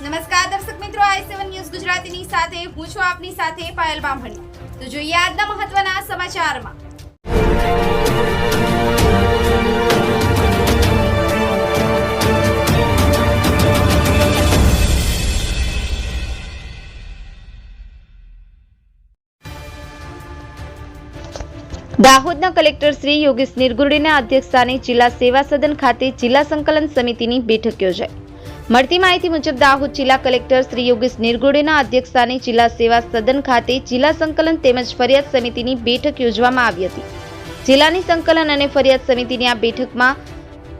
નમસ્કાર દર્શક મિત્રો, આઈ સેવન ન્યૂઝ ગુજરાતીની સાથે, હું છું આપની સાથે પાયલ બામણી. તો જોઈએ આજના મહત્વના સમાચારમાં. દાહોદના કલેક્ટર શ્રી યોગેશ નિર્ગુડેના અધ્યક્ષસ્થાને જિલ્લા સેવા સદન ખાતે જિલ્લા સંકલન સમિતિની બેઠક યોજાઈ. મળતી માહિતી મુજબ દાહોદ જિલ્લા કલેક્ટર શ્રી યોગેશ નિર્ગુડેના અધ્યક્ષસ્થાને જિલ્લા સેવા સદન ખાતે જિલ્લા સંકલન તેમજ ફરિયાદ સમિતિની બેઠક યોજવામાં આવી હતી. જિલ્લાની સંકલન અને ફરિયાદ સમિતિની આ બેઠકમાં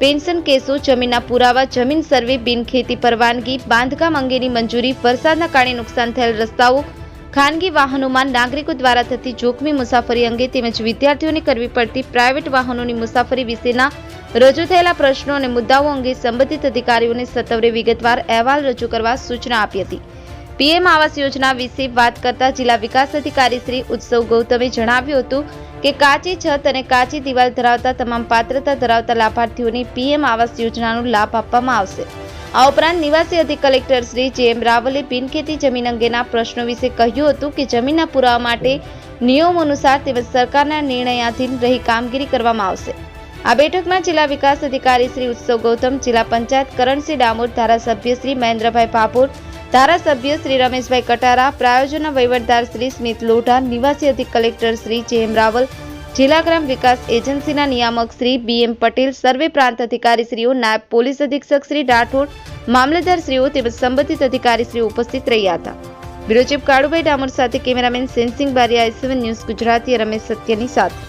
પેન્શન કેસો, જમીનના પુરાવા, જમીન સર્વે, બિનખેતી પરવાનગી, બાંધકામ અંગેની મંજૂરી, વરસાદના કારણે નુકસાન થયેલ રસ્તાઓ ખાનગી વાહનોમાં નાગરિકો દ્વારા થતી જોખમી મુસાફરી અંગે તેમજ વિદ્યાર્થીઓને કરવી પડતી પ્રાઇવેટ વાહનોની મુસાફરી વિશેના રજૂ થયેલા પ્રશ્નો અને મુદ્દાઓ અંગે સંબંધિત અધિકારીઓને સત્વરે વિગતવાર અહેવાલ રજૂ કરવા સૂચના આપી હતી. પીએમ આવાસ યોજના વિશે વાત કરતા જિલ્લા વિકાસ અધિકારી શ્રી ઉત્સવ ગૌતમે જણાવ્યું હતું કે કાચી છત અને કાચી દિવાલ ધરાવતા તમામ પાત્રતા ધરાવતા લાભાર્થીઓને પીએમ આવાસ યોજનાનો લાભ આપવામાં આવશે. આ ઉપરાંત નિવાસી અધિક કલેક્ટર શ્રી જે એમ રાવલે બિનખેતી જમીન અંગેના પ્રશ્નો વિશે કહ્યું હતું કે જમીનના પુરાવા માટે નિયમો અનુસાર તેમજ સરકારના નિર્ણયાધીન રહી કામગીરી કરવામાં આવશે. આ બેઠકમાં જિલ્લા વિકાસ અધિકારી શ્રી ઉત્સવ ગૌતમ, જિલ્લા પંચાયત કરણસિંહ ડામોર, ધારાસભ્ય શ્રી મહેન્દ્રભાઈ ભાભોર, ધારાસભ્ય શ્રી રમેશભાઈ કટારા, પ્રાયોજના વહીવટદાર શ્રી સ્મિત લોઢા, નિવાસી અધિક કલેક્ટર શ્રી જે એમ રાવલ જિલ્લા ગ્રામ વિકાસ એજન્સીના નિયામક શ્રી બી એમ પટેલ, સર્વે પ્રાંત અધિકારીશ્રીઓ, નાયબ પોલીસ અધિક્ષક શ્રી રાઠોડ, મામલતદારશ્રીઓ તેમજ સંબંધિત અધિકારીશ્રીઓ ઉપસ્થિત રહ્યા હતા. બ્યુરો ચીફ કાળુભાઈ ડામોર સાથે cameraman Sensing Baria seven news Gujarati, Ramesh સત્યની સાથે.